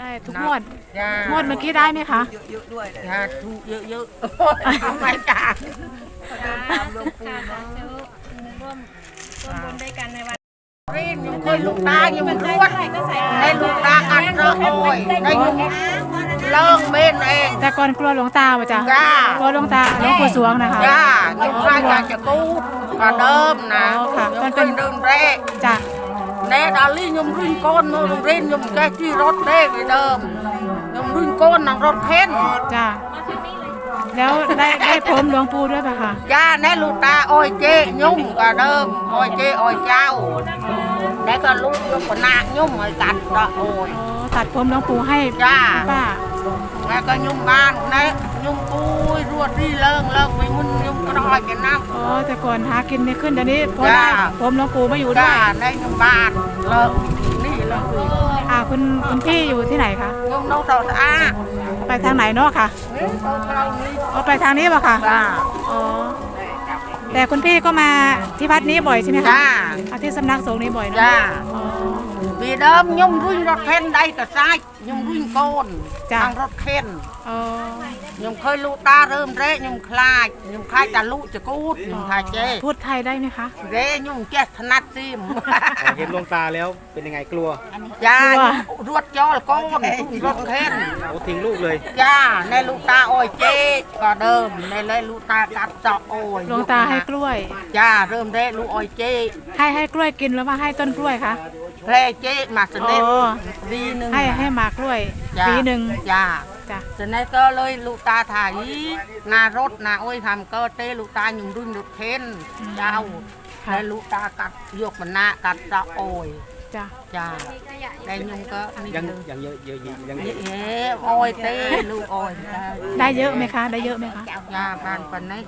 ได้ทุกงวดจ้างวดเมื่อกี้ได้ไหมคะ เยอะๆด้วยเลยจ้าถูกเยอะๆทำไมจ้าตามหลวงปู่เนาะร่วมร่วมบุญด้วยกันในวันรีนยังเคยลูกตายังมันรวดได้ลูกตาอัดเรอะโอยได้ยังเลิงเบนเองแต่ก่อนกลัวหลวงตาป่ะจ๊ะจ้ากลัวหลวงตาหลวงปู่สวงนะคะ จ้ายังใครอยากจะกู้ก็เดิมนะอ๋อค่ะยังมันเป็เป็นนเดิมแรก จ้ะ แน่ดาลี่ยมรุ่นก้นโรงเรียนยมแกที่รถเด็กเดิมยมรุ่นก้นนั่งรถเข็นจ้ะแล้วได้ได้พรมหลวงปู่ด้วยป่ะคะจ้าแน่ลูกตาอ้อยเจ๊ยุ่งก็เดิมอ้อยเจ๊อ้อยเจ้าแน่ก็ลูกยมก็นากยุ่งไอ้กัดละโอ้ยอ๋อตัดผมหลวงปู่ให้จ้าป้าแน่ก็ยุ่งบ้านแน่ยุ่งปุ้ย รวดรีเลิงเลิกไปมุนยุ่งกระดอยกันนักอ๋อแต่ก่อนหากินไม่ขึ้นเดี๋ยวนี้พอได้ จ้า ผมหลวงปู่มาอยู่ด้วจ้ายแน่ยุ่งบ้านเลิกนี่เลิกอ่าคุณคุณพี่อยู่ที่ไหนคะยุ่งโนตสะอาดไปทางไหนเนาะค่ะนี่ตอนเรานี่เอไปทางนี้ป่ะค่ะจ้าอ๋อแต่คุณพี่ก็มาที่วัดนี้บ่อยใช่ไหมคะจ้ามาที่สำนักสงฆ์นี้บ่อยเนอะจ้า อ๋อ vì đơm nhung ruin rốt khen đây cả sai nhung ruin con Dạ. đang rốt khen อ๋อ nhung khơi lụ ta rơm rễ nhung khai nhung khai ta lụ cho cút nhung khai chê พูดไทยได้ไหมคะ rễ nhung chết thắt tim เห็นหลวงตาแล้วเป็นยังไงกลัว dạ Ủa. nhung ruột cho là con rốt khen โอ้ทิ้งลูกเลย dạ này lụ ta ôi chê có đơm này lấy lụ ta cắt cho ôi หลวงตาให้กล้วย dạ rơm rễ lụ ôi chê ให้ให้กล้วยกินหรือว่าให้ต้นกล้วยคะ rễ chê mà sẽ nên Ồ. vì nưng ให้ให้หมากกล้วย dạ ปีหนึ่ง dạ จ้ะจะนั้นก็เลยลูกตาถ่ายนารถนาโอ้ยทำก็เต้ลูกตาหยุ่งรุ่นรถเข็นเจ้าค่ะแล้วลูกตากัดยกมันหน้ากัดจะโอยจ้ะจ้าได้ยุ่งก็นี่ยังนึงยังเยอะเยอะยังเยเอ๊อะะโอยเต้ลูกโอยได้เยอะไหมคะ ได้เยอะไหมคะจ้าบ้านปันนี้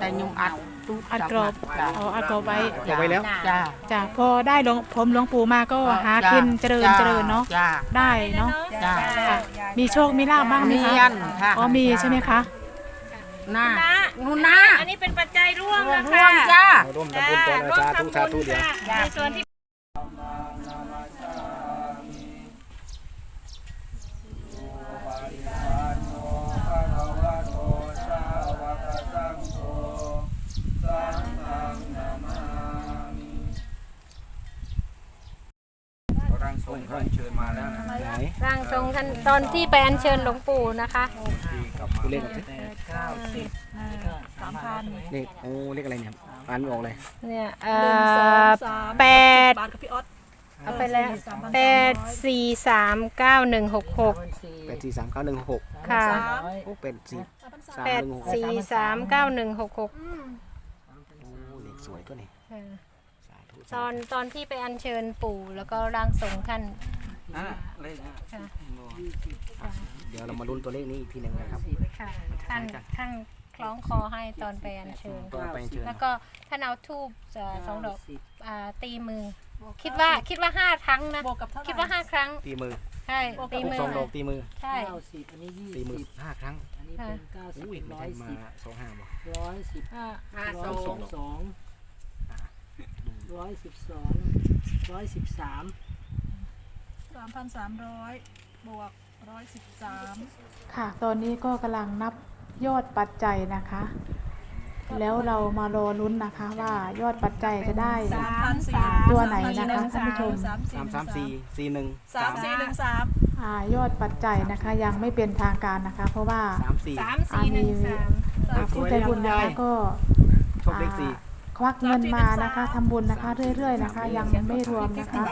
ได้ยุ่งอัดตู้ อัดกรอบจ้าอ๋ออัดกรอบไว้เก็บไว้แล้ว จ้าจ้ะพอได้หลวงผมหลวงปู่มาก็หากินเจริญเจริญเนาะจ้า ได้เนาะจ้าค่ะมีโชคมีลาบบ้างไหมมีคะอันค่ะอ๋อมีใช่ไหมคะหน้านะนู่นหน้าอันนี้เป็นปัจจัยร่วมนะร่คะวมจ้า มาร่วมทำบุญก่อนนะร่วมสาธุทำสาบุธุญเดี๋ยวค่ะในส่วนที่ ร่างทรงร่างเชิญมาแล้วนะไหนร่างทรงท่านตอนที่ไปอัญเชิญหลวงปู่นะคะกูเลขอะไรเลขโอ้เลขอะไรเนี่ยอ่านไม่ออกเลยเนี่ยเอ่อแปดเอาไปแล้วแปดสี่สามเก้าหนึ่งหกหกแปดสี่สามเก้าหนึ่งหกค่ะโอ้เป็นสี่สามแปดหนึ่งหกหกสี่สามเก้าหนึ่งหกหกโอ้เลขสวยตัวนี้สาธุ ตอนตอนที่ไปอัญเชิญปู่แล้วก็ร่างทรงท่าน อะเลขนะค่ะ เดี๋ยวเรามาลุ้นตัวเลขนี้อีกทีหนึ่งนะครับค่ะท่านท่านคล้องคอให้ตอนไปอัญเชิญตอนไปเชิญแล้วก็ท่านเอาทูบสองดอกอ่าตีมือ คิดว่าคิดว่าห้าครั้งนะคิดว่าห้าครั้งตีมือใช่ตีมือสองดอกตีมือใช่ตีมือห้าครั้งค่ะอุ้ยไม่ใช่มาสองห้าบ่ร้อยสิบอ่าห้าร้โซอยสิบสอง ร้อยสิบสองร้อยสิบสามสามพันสามร้อยบวกร้อยสิบสามค่ะ ตอนนี้ก็กำลังนับยอดปัจจัยนะคะ แล้วเรามารอลุ้นนะคะ ว่ายอดปัจจัยจะได้ สามพันสี่ตัวไหนนะคะท่านผู้ชม สามสามสามสี่สี่หนึ่งสามสี่หนึ่งสามอ่ายอดปัจจัยนะคะ ยังไม่เป็นทางการนะคะ เพราะว่าสามสี่สามสี่หนึ่งสาม อ่าผู้ใจบุญนะคะก็ ชอบเลขสี่ ควักเงินมานะคะทำบุญนะคะเรื่อยๆนะคะ ยังไม่รวมนะคะ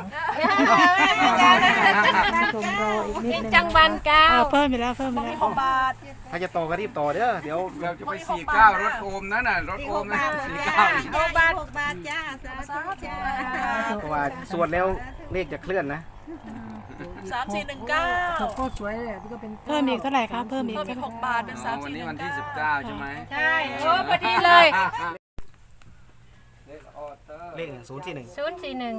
น่าชมรออีกนิดนึงจังหวันเก้าเออเพิ่มไปแล้วเพิ่มไปแล้วหกบาทถ้าจะต่อก็รีบต่อเด้อเดี๋ยวเราจะไปสี่เก้ารถโอมนั่นน่ะรถโอมนะสี่เก้าหกบาทหกบาทจ้าสาธุจ้าเพราะว่าสวดแล้วเลขจะเคลื่อนนะสามสี่หนึ่งเก้าก็สวยเลยที่ก็เป็นเพิ่มอีกเท่าไหร่คะเพิ่มอีกเพิ่มอีกหกบาทเป็นสามวันสี่หนี้นึ่วันงที่สิบเก้าเก้าใช่ไหมใช่โอ้พอดีเลย เลขศูนย์สี่หนึ่งศูนย์สี่หนึ่ง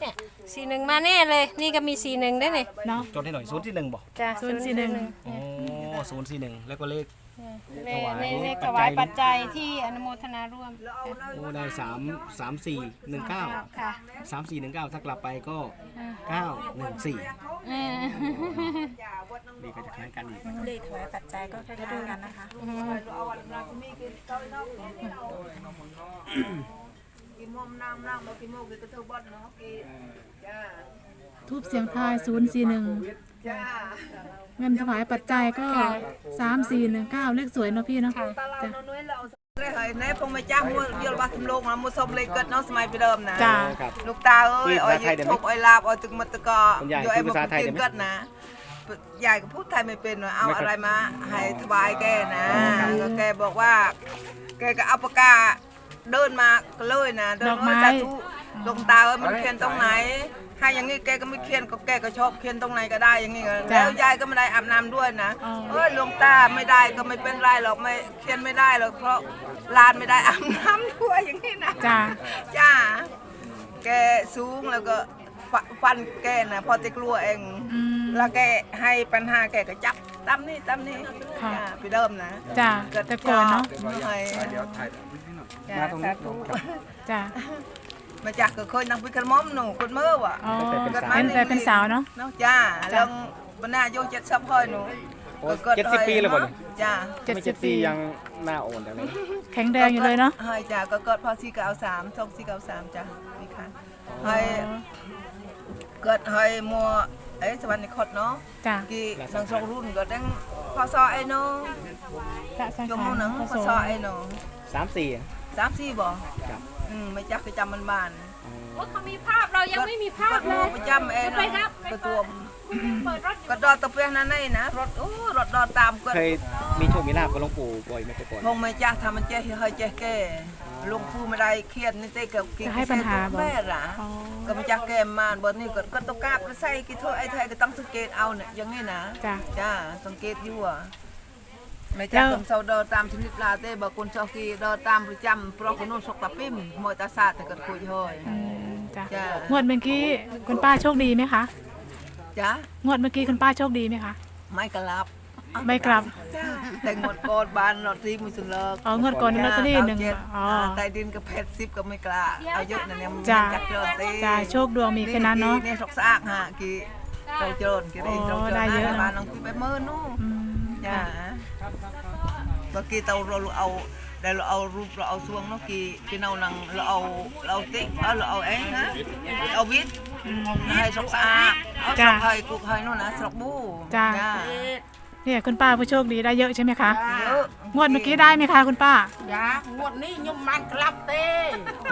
เนี่ยสี่หนึ่งมาแน่เลย นี่ก็มีสี่หนึ่งด้วยนี่เนาะจดให้หน่อยศูนย์สี่หนึ่งบอกจ้ะศูนย์สี่หนึ่งโอ้ศูนย์สี่หนึ่งแล้วก็เลข ในถวายในในปัถจจัยวายปัจจัยที่อนุโมทนาร่วมโอ้ได้สามสามสี่หนึ่งเก้าค่ะสามสี่หนึ่งเก้าถ้ากลับไปก็เก้าหนึ่งสี่อืมนี่ก็จะคล้ายกันอีกเลขถวายปัจจัยก็คล้ายๆกันนะคะกิน มอมน้ำน้ำมากินโมกินกระเทบดเนาะกินจ้าทูบเสียงทายศูนย์สี่หนึ่งจ้าเงินถวายปัจจัยก็สามสี่หนึ่งเก้าเลขสวยเนาะพี่เนาะจ้ะเลยเฮ้ยในพงมาจ้างมัวยลบาทำโลกนะมัวสมเลยเกิดเนาะสมัยไปเดิมนะ จ้ะครับ ลูกตาเอ้ยพูอ้ดอยภาษาไทยได้ไหมถูกอ้อยลาบอ้อยตึกมัตตะกอคุณยายโยไอ้พูดมาภาษาไทยกินได้ไหมเกิดนะยายก็พูดไทยไม่เป็นว่าเอาอะไรมาให้ถวายแกนะก็แกบอกว่า แกก็เอาปากกา เดินมาก็เลยนะเดินดอกไม้เอ้ยสาธุหลวงตาเอ้ยมันเขียนตรงไหนให้อย่างงี้แกก็ไม่เขียนก็แกก็ชอบเขียนตรงไหนก็ได้อย่างงี้ก็แล้วยายก็ไม่ได้อาบน้ำด้วยนะเอ้ยหลวงตาไม่ได้ก็ไม่เป็นไรหรอกไม่เขียนไม่ได้หรอกเพราะลานไม่ได้อาบน้ำด้วยอย่างงี้นะ จ้ะจ้า แกสูงแล้วก็ฟฟันแกนะพอจะกลัวเอง อืมแล้วแกให้ปัญหาแกก็จับตั้มนี่ตั้มนี่ค่ะ จ้าไปเดิมนะจ้ะแต่ก่อนเนาะให้เดี๋ยวถ่ายนิดหน่อย จ้ามาตรงนี้สาธุจ้ะ มาจากก็เคยนั่งไปกระหม่อมหนูคนเมื่อว่ะอ๋อตั้งแต่เป็นสาวเป็นแต่เป็นสาวเนาะ เนาะจ้าแล้วบรรณาโยเจ็ดซับพ่อยหนูโอ้เจ็ดสิบปีแล้วบ่เนี่ย จ้าเจ็ดไม่สิเจ็บดปีปียังหน้าโอนแต่เลยแข็งแรงอยู่เลยเนาะให้จ้าก็เกิดพอสี่เก้าสามสองสี่เก้าสามจ้านี่ค่ะให้เกิดให้มัวเอ้ยสวรรค์ในคดเนาะจ้ะกี่สังสองรุ่นก็ดังพอซอไอ้เนาะพระสังจมฆาหนังรพอพระสซองไอ้เนาะสามสี่ สามสี่บ่ครับ อืมไม่จักก็จำมันบ้านว่าเขามีภาพเรายังไม่มีภาพเลก็ยประจำเองไปครับกระตัวมเปิดรถอยู่ก็ดอดตะเปียนั่นนี่นะรถโอ้รถดอดตามก็เคยมีโชคมีลาบกับหลวงปู่บ่อยไหมแต่ก่อนคงไม่จักทำมันเจ๊เฮ้ยเจ๊แก่ลุงผู้ไม่ได้เครียดนี่เต้กับกินจะให้ปัญหาบ่ แม่ล่ะอ๋อก็ไม่จักแกมมาบนนี่ก็ก็ต้องกราบก็ใส่กี่ถ้วยไอ้ไทยก็ต้องสังเกตเอาเนี่ยอย่างนี้นะ จ้ะจ้าสังเกตอยู่อะ ไม่แล้จักวคนเซาเดอตามชนิดลาเต้บอกคนเซากีเดอตามประจำเพราะคนนู้นสกตาปิ้มมวยตาซาแต่ก็คุยเฮ้ยอืมจ้ะจ้ะงวดเมื่อกี้คุณป้าโชคดีไหมคะจ้างวดเมื่อกี้คุณป้าโชคดีไหมคะไม่กลับไม่กลับจ้าแต่งหมดโกดบานลอตเตอรี่มือสุดเลิกอ๋องวดก่อนนี่ลอตเตอรี่หนึ่งเก้าเจ็ดอ๋อใต้ดินกับเพชรซิปก็ไม่กล้าเอาเยอะนะเนี่ยมันจ้ะจักเจริญตีจ้ะโชคดวงมีแค่นั้นเนาะเนี่ยสกสะอาดฮะกี่เราเจริญกี่ได้เราเจริญได้เยอะนะเนอะบ้านน้องที่ไปเมื่อนู่นอืมจ้าเมื่อกี้เราเราเอาได้เราเอารูปเราเอาซวงเนาะกี่กี่เรานังเราเอาเราเอาติ๊กเอาเราเอาเองนะเอาวิทย์ให้สกสะอาดเอาสกให้กุกให้นู่นนะสกบูจ้ะ เนี่ยคุณป้าผู้โชคดีได้เยอะใช่ไหมคะเยอะงวดเมื่อกี้ได้ไหมคะคุณป้ายางวดนี้ยมมันกลับเต้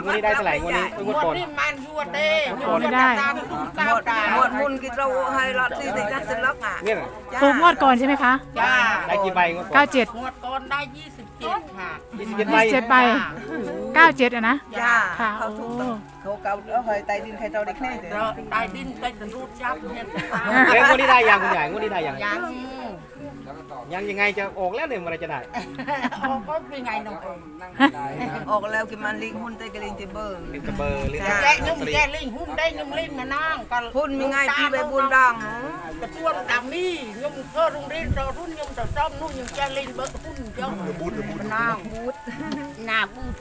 งวดนี้ได้เท่าไหร่งวดนี้เอ้ยงวดงวดก่อน นี้มันยวดเต้งวดไม่ได้ ตามดูหตามมดตา หมดมุนกี่เราให้ลอตเตอรี่ได้กันเสร็จแล้วอะเนี่ยน่ะจ้าถูกงวดก่อนใช่ไหมคะจ้าได้กี่ใบงวดก่อน97 งวดก่อนได้ยี่สิบเจ็ดค่ะยี่สิบเจ็ดใบ27ใบ97อะนะ จ้าค่ะ เขาถูกโอ้เขาเก่าเอาเฮ้ยไตดินใครเจ้าได้แค่เดียวเราได้ดินได้แต่รูดยับเนี่ยแล้วงวดนี้ได้ยังคุณใหญ่งวดนี้ได้ยังยัง ยังยังไงจะออกแล้วเนี่ยเมื่อไหรจะได้ ออกก็เป็นไงน้องเอ๋ยออกแล้วกิมันลิงหุ้นไตกระลิงติเบอร์เป็นกระเบอร์หรือจ้ะแกยุ่งแกลิงหุ้มได้ยุ่งลิงมานั่งก็หุ้นมีไงพี่ใบบุญดังกระต้วนดำนี่ยุ่งเพื่อโรงเรียนเรารุ่นยุ่งเราต้อมนู่นยุ่งแกลิงเบอร์หุ้นยุ่งบุญบุญนั่งบูดหน้าบูด